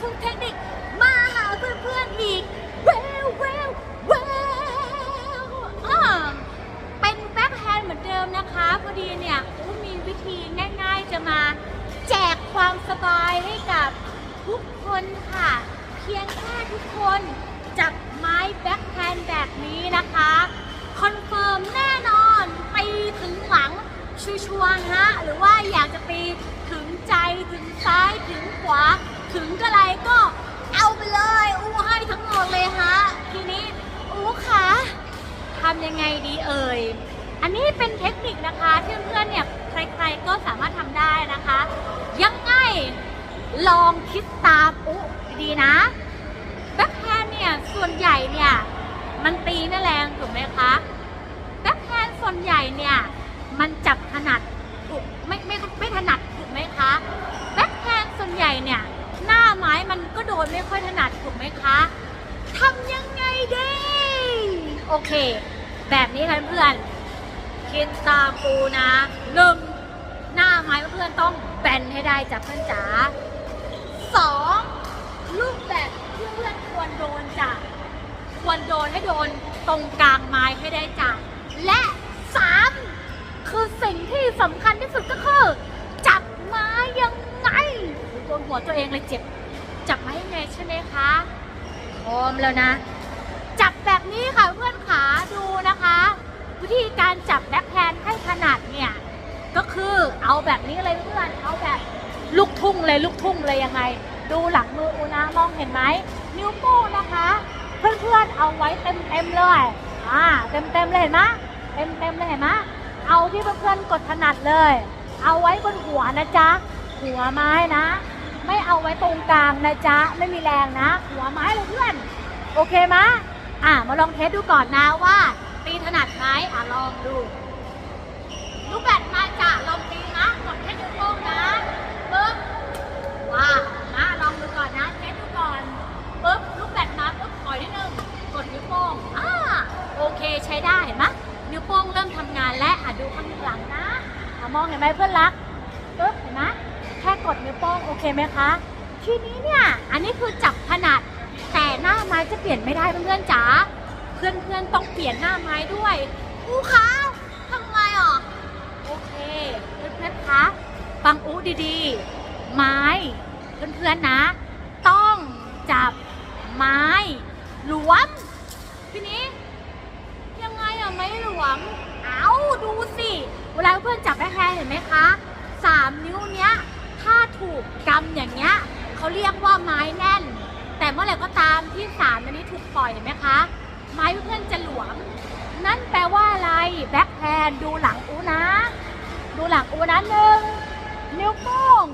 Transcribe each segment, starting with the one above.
ทุกเทคนิคมาหาเพื่อนๆอีกเวลเวลเวลอ่าเป็นแบ็คแฮนด์เหมือนเดิมนะคะพอดีเนี่ยอู้มีวิธีง่าย ๆ จะมาแจกความสบายให้กับทุกคนค่ะ เพียงแค่ทุกคนจับไม้แบ็คแฮนด์แบบนี้นะคะคอนเฟิร์มแน่นอนตีถึงหลังชัวร์ฮะหรือว่าอยากจะตีถึงใจถึงซ้ายถึงขวา ถึงอะไรก็เอาไปเลยอู้ให้ทั้งหมดเลยฮะทีนี้อู้คะทำยังไงดีเอ่ยอันนี้เป็นเทคนิคนะคะที่เพื่อนๆเนี่ยใครๆก็สามารถทำได้นะคะ ยังไงลองคิดตามอู้ดีนะแบ็คแฮนเนี่ยส่วนใหญ่เนี่ยมันตีไม่แรงถูกไหมคะ โอเค แบบนี้ค่ะเพื่อนคิดตามปูนะหนึ่งหน้าไม้เพื่อนต้องแบนให้ได้จ้ะเพื่อนจ๋าสองลูกแบบที่เพื่อนควรโดนจ้ะควรโดนให้โดนตรงกลางไม้ให้ได้จ้ะและสามคือสิ่งที่สำคัญที่สุดก็คือ จับไม้ยังไงโดนหัวตัวเองเลยเจ็บ จับไม้ยังไงใช่ไหมคะพร้อมแล้วนะ แบบนี้ค่ะเพื่อนขาดูนะคะ วิธีการจับแบ็คแฮนให้ถนัดเนี่ย ก็คือเอาแบบนี้เลยเพื่อนเอาแบบลูกทุ่งเลยลูกทุ่งเลยยังไง ดูหลังมืออูนะมองเห็นไหมนิ้วโป้งนะคะ เพื่อนๆเอาไว้เต็มๆเลยอ่าเต็มๆเลยเห็นไหมเต็มๆเลยเห็นไหมเอาที่เพื่อนๆกดถนัดเลย เอาไว้บนหัวนะจ๊ะหัวไม้นะ ไม่เอาไว้ตรงกลางนะจ๊ะไม่มีแรงนะ หัวไม้เลยเพื่อน โอเคไหม อ่ามาลองเทสดูก่อนนะว่า ตีถนัดไหมอะลองดูลูกแบดมาจ้ะลองตีนะกดแค่นิ้วโป้งนะปึ๊บว้าวนะลองดูก่อนนะเทสดูก่อนปึ๊บลูกแบดมาปึ๊บปล่อยนิดนึงกดนิ้วโป้งอ่าโอเคใช้ได้เห็นไหมนิ้วโป้งเริ่มทำงานและอะดูข้างหลังนะอะมองเห็นไหมเพื่อนรักปึ๊บเห็นไหมแค่กดนิ้วโป้งโอเคไหมคะ ทีนี้เนี่ยอันนี้คือจับถนัด แต่หน้าไม้จะเปลี่ยนไม่ได้เพื่อนๆจ๋าเพื่อนๆต้องเปลี่ยนหน้าไม้ด้วยครูคะทำไมอะโอเคเพื่อนๆคะฟังอู้ดีๆ ไม้เพื่อนๆนะ ต้องจับไม้หลวมทีนี้ยังไงอะไม่หลวมเอาดูสิเวลาเพื่อนจับแคแฮเห็นไหมคะสามนิ้วเนี้ยถ้าถูกกำอย่างเงี้ยเขาเรียกว่าไม้แน่น แต่เมื่อไหร่ก็ตามที่สามอันนี้ถูกปล่อยเห็นไหมคะ ไม้เพื่อนจะหลวม นั่นแปลว่าอะไร แบ็คแฮนด์ดูหลังอูนะ ดูหลังอูนะหนึ่งนิ้วโป้ง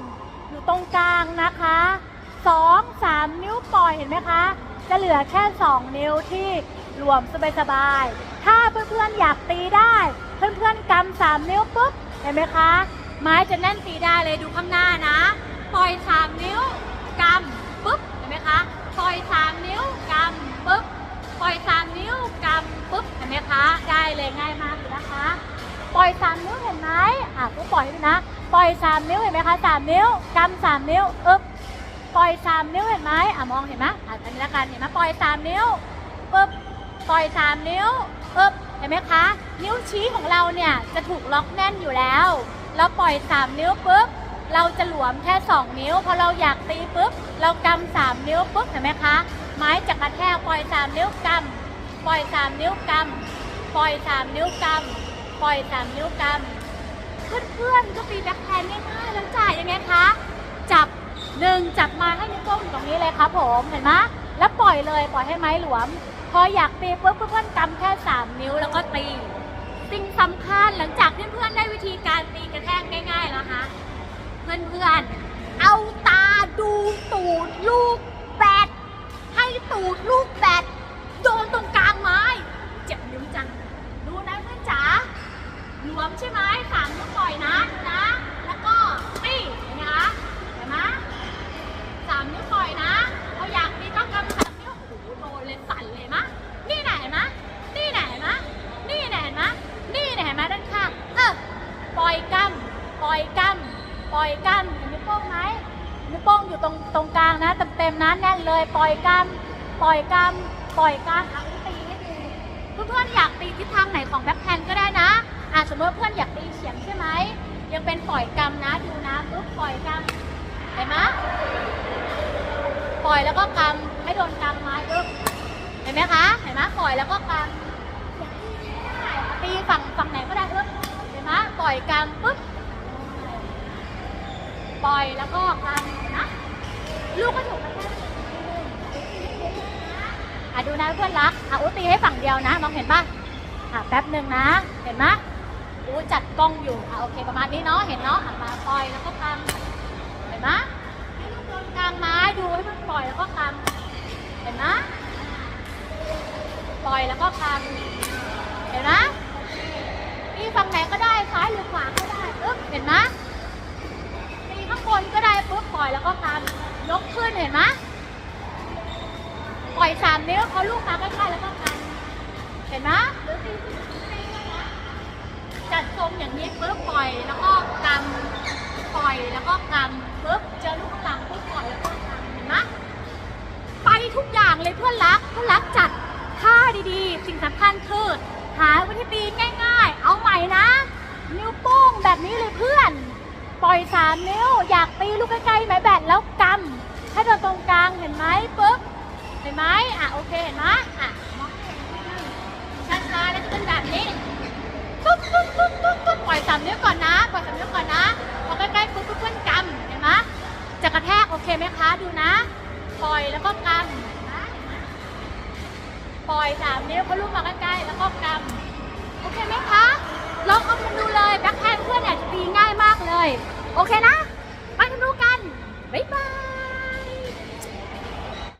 อยู่ตรงกลางนะคะสองสามนิ้วปล่อยเห็นไหมคะ จะเหลือแค่สองนิ้วที่รวมสบายๆ ถ้าเพื่อนๆอยากตีได้ เพื่อนๆกำสามนิ้วปุ๊บเห็นไหมคะ ไม้จะแน่นตีได้เลยดูข้างหน้านะ ปล่อยสามนิ้ว อยสามนิ้วเห็นไหมคะสามนิ้วกำสามนิ้วอึ๊บปล่อยสามนิ้วเห็นไหมอะมองเห็นไหมอะอันนี้ละกันเห็นไหมปล่อยสามนิ้วปึ๊บปล่อยสามนิ้วปึ๊บเห็นไหมคะ นิ้วชี้ของเราเนี่ยจะถูกล็อกแน่นอยู่แล้วเราปล่อยสามนิ้วปุ๊บเราจะหลวมแค่สองนิ้วพอเราอยากตีปุ๊บเรากำสามนิ้วปุ๊บเห็นไหมคะไม้จะกระแทกปล่อยสามนิ้วกำปล่อยสามนิ้วกำปล่อยสามนิ้วกำปล่อยสามนิ้วกำ เพื่อนๆก็ตีแบ็คแฮนด์ง่ายๆแล้วจ่ายยังไงคะ จับหนึ่งจับมาให้นิ้วโป้งอยู่ตรงนี้เลยครับผมเห็นไหมแล้วปล่อยเลยปล่อยให้ไม้หลวม พออยากตีปุ๊บเพื่อนๆกำแค่ 3 นิ้วแล้วก็ตีสิ่งสำคัญหลังจากเพื่อนได้วิธีการตีกระแทกง่าย ๆ แล้วคะเพื่อนๆเอาตาดูตูดลูกแบดให้ตูดลูกแบดโดนตรงกลางไม้ เจ็บนิ้วจังดูนะ หลวมใช่ไหมสามนิ้วปล่อยนะดูนะ แล้วก็ตีเห็นไหมคะเห็นไหมสามนิ้วปล่อยนะพออยากตีก็กำสามนิ้วโอ้โหโดนเลยสั่นเลยเห็นไหมนี่ไหนะเห็นไหมนี่ไหนะเห็นไหมนี่ไหนะเห็นไหมนี่ไหนะเห็นไหมด้านข้างเออปล่อยกำปล่อยกำปล่อยกำเห็นนิ้วโป้งไหมนิ้วโป้งอยู่ตรงตรงกลางนะเต็มๆนะแน่นเลยปล่อยกำปล่อยกำปล่อยกำเอาตีให้ดูเพื่อนๆอยากตีทิศทางไหนของแบ็คแฮนก็ได้นะ อะสมมติเพื่อนอยากตีเฉียงใช่ไหมยังเป็นปล่อยกำนะดูนะปุ๊บปล่อยกำเห็นไหมปล่อยแล้วก็กำให้โดนกำไม้ปุ๊บเห็นไหมคะเห็นไหมปล่อยแล้วก็กำตีฝั่งฝั่งไหนก็ได้ปุ๊บเห็นไหมปล่อยกำปุ๊บปล่อยแล้วก็กำนะลูกก็ถูกกระแทกอะดูนะเพื่อนรักอะอูตีให้ฝั่งเดียวนะ มองเห็นป่ะอะแป๊บหนึ่งนะ เห็นไหม อูจัดกล้องอยู่อะโอเคประมาณนี้เนาะเห็นเนาะอะมาปล่อยแล้วก็กำเห็นไหมให้ลูกโดนกลางไม้ดูให้มันปล่อยแล้วก็กำเห็นไหมปล่อยแล้วก็กำเห็นไหมตีฝั่งไหนก็ได้ซ้ายหรือขวาก็ได้อึ๊บเห็นไหมตีข้างบนก็ได้ปุ๊บปล่อยแล้วก็กำยกขึ้นเห็นไหมปล่อยสามนิ้วเขาลูกมาใกล้ๆแล้วก็กำเห็นไหมหรือตีตี จัดทรงอย่างนี้ปุ๊บปล่อยแล้วก็กำปล่อยแล้วก็กำปุ๊บเจอลูกข้างหลังปุ๊บปล่อยแล้วก็กำเห็นไหมไปทุกอย่างเลยเพื่อนรักเพื่อนรักจัดท่าดีๆ สิ่งสำคัญคือหาวิธีตีง่ายๆ เอาใหม่นะ นิ้วโป้งแบบนี้เลยเพื่อน ปล่อยสามนิ้วอยากตีลูกใกล้ๆไม้แบตแล้วกำให้โดนตรงกลางเห็นไหมปุ๊บเห็นไหมอะโอเคเห็นไหมอะามนิ้วก่อนนะปล่สามนิ้วก่อนนะพอใกล้ๆปุ๊บเพื่อนกำเห็นไหมจะกระแทกโอเคไหมคะดูนะ ปล่อยแล้วก็กำปล่อยสามนิ้วเขาลูกมาใกล้ๆแล้วก็กำโอเคไหมคะลองเอาทำดูเลยแบ็คแฮนด์เพื่อนเนี่ยจะดีง่ายมากเลย โอเคนะไปทำดูกันบ๊ายบาย